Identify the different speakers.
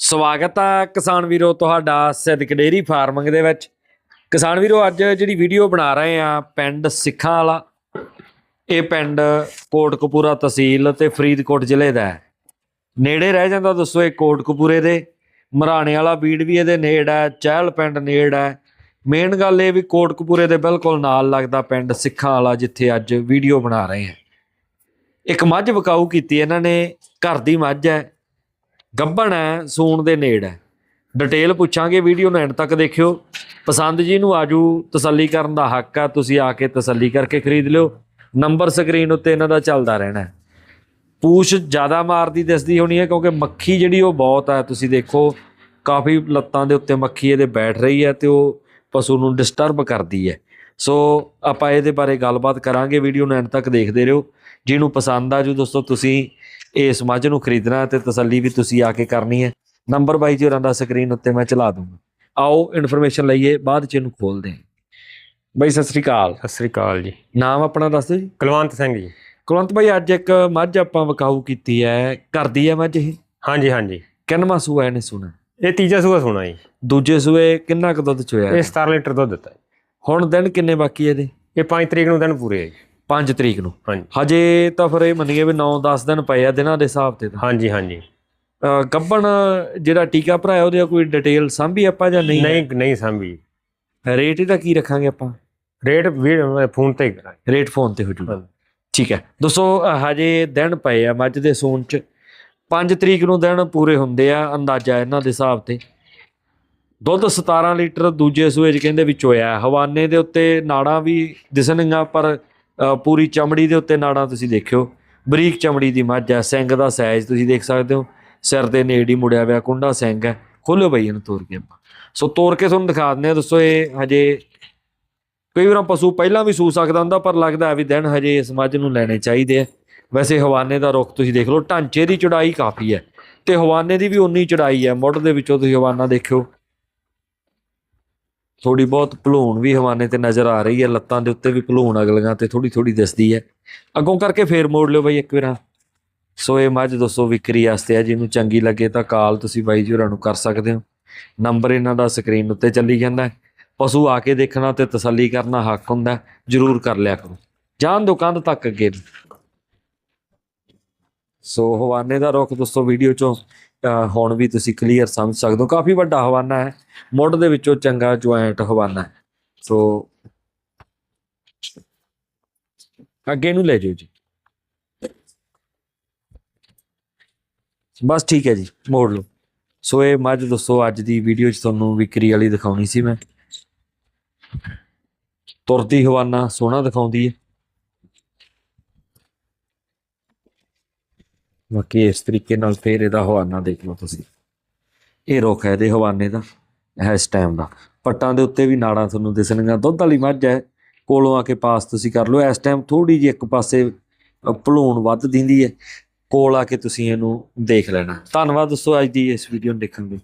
Speaker 1: ਸਵਾਗਤ ਹੈ ਕਿਸਾਨ ਵੀਰੋ ਤੁਹਾਡਾ ਸਿੱਧਕ ਡੇਰੀ ਫਾਰਮਿੰਗ ਦੇ ਵਿੱਚ। ਕਿਸਾਨ ਵੀਰੋ, ਅੱਜ ਜਿਹੜੀ ਵੀਡੀਓ ਬਣਾ ਰਹੇ ਆ ਪਿੰਡ ਸਿੱਖਾਂ ਵਾਲਾ, ਇਹ ਪਿੰਡ ਕੋਟਕਪੂਰਾ ਤਹਿਸੀਲ ਤੇ ਫਰੀਦਕੋਟ ਜ਼ਿਲ੍ਹੇ ਦਾ ਹੈ। ਨੇੜੇ ਰਹਿ ਜਾਂਦਾ ਦੱਸੋ ਇਹ ਕੋਟਕਪੂਰੇ ਦੇ। ਮਰਾਣੇ ਵਾਲਾ ਬੀੜ ਵੀ ਇਹਦੇ ਨੇੜ ਹੈ, ਚਹਿਲ ਪਿੰਡ ਨੇੜ ਹੈ। ਮੇਨ ਗੱਲ ਇਹ ਵੀ ਕੋਟਕਪੂਰੇ ਦੇ ਬਿਲਕੁਲ ਨਾਲ ਲੱਗਦਾ ਪਿੰਡ ਸਿੱਖਾਂ ਵਾਲਾ ਜਿੱਥੇ ਅੱਜ ਵੀਡੀਓ ਬਣਾ ਰਹੇ ਆ। ਇੱਕ ਮੱਝ ਵਿਕਾਊ ਕੀਤੀ ਇਹਨਾਂ ਨੇ, ਘਰ ਦੀ ਮੱਝ ਹੈ। ਗੱਭਣ ਹੈ, ਸੂਣ ਦੇ ਨੇੜ ਹੈ। ਡਿਟੇਲ ਪੁੱਛਾਂਗੇ ਵੀਡੀਓ ਨੂੰ ਐਂਡ ਤੱਕ ਦੇਖਿਓ। ਪਸੰਦ ਜੀ ਨੂੰ ਆਜੂ, ਤਸੱਲੀ ਕਰਨ ਦਾ ਹੱਕ ਆ, ਤੁਸੀਂ ਆ ਕੇ ਤਸੱਲੀ ਕਰਕੇ ਖਰੀਦ ਲਿਓ। ਨੰਬਰ ਸਕਰੀਨ ਉੱਤੇ ਇਹਨਾਂ ਦਾ ਚੱਲਦਾ ਰਹਿਣਾ ਪੂਛ ਜ਼ਿਆਦਾ ਮਾਰਦੀ ਦਿਸਦੀ ਹੋਣੀ ਹੈ, ਕਿਉਂਕਿ ਮੱਖੀ ਜਿਹੜੀ ਉਹ ਬਹੁਤ ਹੈ। ਤੁਸੀਂ ਦੇਖੋ, ਕਾਫੀ ਲੱਤਾਂ ਦੇ ਉੱਤੇ ਮੱਖੀ ਇਹਦੇ ਬੈਠ ਰਹੀ ਹੈ ਤੇ ਉਹ ਪਸ਼ੂ ਨੂੰ ਡਿਸਟਰਬ ਕਰਦੀ ਹੈ। ਸੋ ਆਪਾਂ ਇਹਦੇ ਬਾਰੇ ਗੱਲਬਾਤ ਕਰਾਂਗੇ ਵੀਡੀਓ ਨੂੰ ਐਂਡ ਤੱਕ ਦੇਖਦੇ ਰਹੋ। ਜਿਹਨੂੰ ਪਸੰਦ ਆ ਜੂ ਦੋਸਤੋ ਤੁਸੀਂ ਇਸ ਮੱਝ ਨੂੰ ਖਰੀਦਣਾ ਤੇ ਤਸੱਲੀ ਵੀ ਤੁਸੀਂ ਆ ਕੇ ਕਰਨੀ ਹੈ। ਨੰਬਰ ਬਾਈ ਜੀ ਹੋਰਾਂ ਦਾ ਸਕਰੀਨ ਉੱਤੇ ਮੈਂ ਚਲਾ ਦੂੰਗਾ। ਆਓ ਇਨਫੋਰਮੇਸ਼ਨ ਲਈਏ ਬਾਅਦ ਚ ਇਹਨੂੰ ਖੋਲਦੇ ਹਾਂ। ਬਾਈ ਸਤਿ ਸ੍ਰੀ ਅਕਾਲ।
Speaker 2: ਸਤਿ ਸ੍ਰੀ ਅਕਾਲ ਜੀ।
Speaker 1: ਨਾਮ ਆਪਣਾ ਦੱਸ ਦਿਓ ਜੀ।
Speaker 2: ਕੁਲਵੰਤ ਸਿੰਘ ਜੀ।
Speaker 1: ਕੁਲਵੰਤ ਬਾਈ ਅੱਜ ਇੱਕ ਮੱਝ ਆਪਾਂ ਵਿਕਾਊ ਕੀਤੀ ਹੈ। ਕਰਦੀ ਹੈ ਮੱਝ ਇਹ?
Speaker 2: ਹਾਂਜੀ ਹਾਂਜੀ।
Speaker 1: ਕਿੰਨਵਾਂ ਸੂਆ ਇਹਨੇ ਸੁਣਾ?
Speaker 2: ਇਹ ਤੀਜਾ ਸੂਆ ਸੋਣਾ ਜੀ।
Speaker 1: ਦੂਜੇ ਸੂਏ ਕਿੰਨਾ ਕੁ ਦੁੱਧ ਚੋਇਆ
Speaker 2: ਇਹ 17 ਲੀਟਰ ਦੁੱਧ ਦਿੱਤਾ ਜੀ।
Speaker 1: ਹੁਣ ਦਿਨ ਕਿੰਨੇ ਬਾਕੀ ਇਹਦੇ
Speaker 2: ਇਹ 5 ਤਰੀਕ ਨੂੰ ਦਿਨ ਪੂਰੇ ਆ ਜੀ।
Speaker 1: 5 ਤਰੀਕ ਨੂੰ?
Speaker 2: ਹਾਂਜੀ।
Speaker 1: ਹਜੇ ਤਾਂ ਫਿਰ ਇਹ ਮੰਨੀਏ ਵੀ 9-10 ਦਿਨ ਪਏ ਆ ਦਿਨਾਂ ਦੇ ਹਿਸਾਬ ਤੇ ਤਾਂ।
Speaker 2: ਹਾਂਜੀ ਹਾਂਜੀ।
Speaker 1: ਗੱਭਣ ਜਿਹੜਾ ਟੀਕਾ ਭਰਾਇਆ ਉਹਦੇ ਕੋਈ ਡਿਟੇਲ ਸਾਂਭੀ ਆਪਾਂ ਜਾਂ ਨਹੀਂ?
Speaker 2: ਨਹੀਂ ਨਹੀਂ ਸੰਭੀ।
Speaker 1: ਰੇਟ ਇਹਦਾ ਕੀ ਰੱਖਾਂਗੇ ਆਪਾਂ?
Speaker 2: ਰੇਟ ਵੀ ਫੋਨ ਤੇ ਕਰਾਂਗੇ।
Speaker 1: ਰੇਟ ਫੋਨ ਤੇ ਹੋ ਜੂਗਾ। ਠੀਕ ਹੈ। ਦੋਸਤੋ ਹਜੇ ਦਿਨ ਪਏ ਆ ਮੱਝ ਦੇ ਸੂਣ ਚ। 5 ਤਰੀਕ ਨੂੰ ਦਿਨ ਪੂਰੇ ਹੁੰਦੇ ਆ ਅੰਦਾਜ਼ਾ ਇਹਨਾਂ ਦੇ ਹਿਸਾਬ ਤੇ। ਦੁੱਧ 17 ਲੀਟਰ ਦੂਜੇ ਸੂਏ ਚ ਕਹਿੰਦੇ ਵੀ ਚੋਇਆ ਹਵਾਨੇ ਦੇ ਉੱਤੇ ਨਾੜਾਂ ਵੀ ਦਿਸਣਗੀਆਂ, ਪਰ ਪੂਰੀ ਚਮੜੀ ਦੇ ਉੱਤੇ ਨਾੜਾਂ ਤੁਸੀਂ ਦੇਖਿਓ। ਬਰੀਕ ਚਮੜੀ ਦੀ ਮੱਝ ਹੈ। ਸਿੰਗ ਦਾ ਸਾਈਜ਼ ਤੁਸੀਂ ਦੇਖ ਸਕਦੇ ਹੋ। ਸਿਰ ਦੇ ਨੇੜ ਹੀ ਮੁੜਿਆ ਹੋਇਆ ਕੁੰਡਾ ਸਿੰਗ ਹੈ। ਖੋਲਿਓ ਬਈ ਇਹਨੂੰ ਤੋੜ ਕੇ ਆਪਾਂ। ਸੋ ਤੋੜ ਕੇ ਤੁਹਾਨੂੰ ਦਿਖਾ ਦਿੰਦੇ ਆ ਦੱਸੋ ਇਹ ਹਜੇ ਕਈ ਵਾਰ ਪਸ਼ੂ ਪਹਿਲਾਂ ਵੀ ਸੂ ਸਕਦਾ ਹੁੰਦਾ, ਪਰ ਲੱਗਦਾ ਵੀ ਦਿਨ ਹਜੇ ਇਸ ਮੱਝ ਨੂੰ ਲੈਣੇ ਚਾਹੀਦੇ ਆ। ਵੈਸੇ ਹਵਾਨੇ ਦਾ ਰੁੱਖ ਤੁਸੀਂ ਦੇਖ ਲਓ, ਢਾਂਚੇ ਦੀ ਚੜਾਈ ਕਾਫੀ ਹੈ। ਤੇ ਹਵਾਨੇ ਦੀ ਵੀ ਉਨੀ ਚੜਾਈ ਹੈ। ਮੁੱਢ ਦੇ ਵਿੱਚੋਂ ਤੁਸੀਂ ਹਵਾਨਾ ਦੇਖਿਓ। ਥੋੜੀ ਬਹੁਤ ਭਲੂਣ ਵੀ ਹਵਾਨੇ ਤੇ ਨਜ਼ਰ ਆ ਰਹੀ ਹੈ, ਲੱਤਾਂ ਦੇ ਉੱਤੇ ਵੀ ਭਲੂਣ ਅਗਲੀਆਂ ਤੇ ਥੋੜੀ ਥੋੜੀ ਦਿਸਦੀ ਹੈ। ਅੱਗੋਂ ਕਰਕੇ ਫੇਰ ਮੋੜ ਲਿਓ ਬਾਈ ਇੱਕ ਵਾਰ। ਸੋ ਇਹ ਮੱਝ ਦੋਸਤੋ ਵਿਕਰੀ ਵਾਸਤੇ ਹੈ, ਜਿਹਨੂੰ ਚੰਗੀ ਲੱਗੇ ਤਾਂ ਕਾਲ ਤੁਸੀਂ ਬਾਈ ਜੀ ਹੋਰਾਂ ਨੂੰ ਕਰ ਸਕਦੇ ਹੋ। ਨੰਬਰ ਇਹਨਾਂ ਦਾ ਸਕਰੀਨ ਉੱਤੇ ਚੱਲੀ ਜਾਂਦਾ ਹੈ। ਪਸ਼ੂ ਆ ਕੇ ਦੇਖਣਾ ਤੇ ਤਸੱਲੀ ਕਰਨਾ ਹੱਕ ਹੁੰਦਾ ਜ਼ਰੂਰ ਕਰ ਲਿਆ ਕਰੋ। ਜਾਣ ਦੋ ਕੰਧ ਤੱਕ ਅੱਗੇ ਸੋ ਹਵਾਨੇ ਦਾ ਰੁੱਖ ਦੋਸਤੋ ਵੀਡੀਓ ਚੋਂ ਅਹ, ਹੁਣ ਵੀ ਤੁਸੀਂ ਕਲੀਅਰ ਸਮਝ ਸਕਦੇ ਹੋ। ਕਾਫੀ ਵੱਡਾ ਹਵਾਨਾ ਹੈ। ਮੁੱਢ ਦੇ ਵਿੱਚੋਂ ਚੰਗਾ ਜੁਆਇੰਟ ਹਵਾਨਾ ਹੈ। ਸੋ ਅੱਗੇ ਨੂੰ ਲੈ ਜਾਓ ਜੀ। ਬਸ ਠੀਕ ਹੈ ਜੀ ਮੋੜ ਲਓ। ਸੋ ਇਹ ਮੱਝ ਦੋਸਤੋ ਅੱਜ ਦੀ ਵੀਡੀਓ 'ਚ ਤੁਹਾਨੂੰ ਵਿਕਰੀ ਵਾਲੀ ਦਿਖਾਉਣੀ ਸੀ ਮੈਂ। ਤੁਰਦੀ ਹਵਾਨਾ ਸੋਹਣਾ ਦਿਖਾਉਂਦੀ ਹੈ। ਬਾਕੀ ਇਸ ਤਰੀਕੇ ਨਾਲ ਫੇਰ ਇਹਦਾ ਹਵਾਨਾ ਦੇਖ ਲਓ ਤੁਸੀਂ। ਇਹ ਰੁੱਖ ਹੈ ਇਹਦੇ ਹਵਾਨੇ ਦਾ ਇਸ ਟਾਈਮ ਦਾ। ਪੱਟਾਂ ਦੇ ਉੱਤੇ ਵੀ ਨਾੜਾਂ ਤੁਹਾਨੂੰ ਦਿਸਣਗੀਆਂ, ਦੁੱਧ ਵਾਲੀ ਮੱਝ ਹੈ, ਕੋਲੋਂ ਆ ਕੇ ਪਾਸ ਤੁਸੀਂ ਕਰ ਲਓ। ਇਸ ਟਾਈਮ ਥੋੜੀ ਜਿਹੀ ਇੱਕ ਪਾਸੇ ਭਲੂਣ ਵੱਧ ਦਿੰਦੀ ਹੈ, ਕੋਲ ਆ ਕੇ ਤੁਸੀਂ ਇਹਨੂੰ ਦੇਖ ਲੈਣਾ। ਧੰਨਵਾਦ ਦੋਸਤੋ, ਅੱਜ ਦੀ ਇਸ ਵੀਡੀਓ ਨੂੰ ਦੇਖਣ ਲਈ।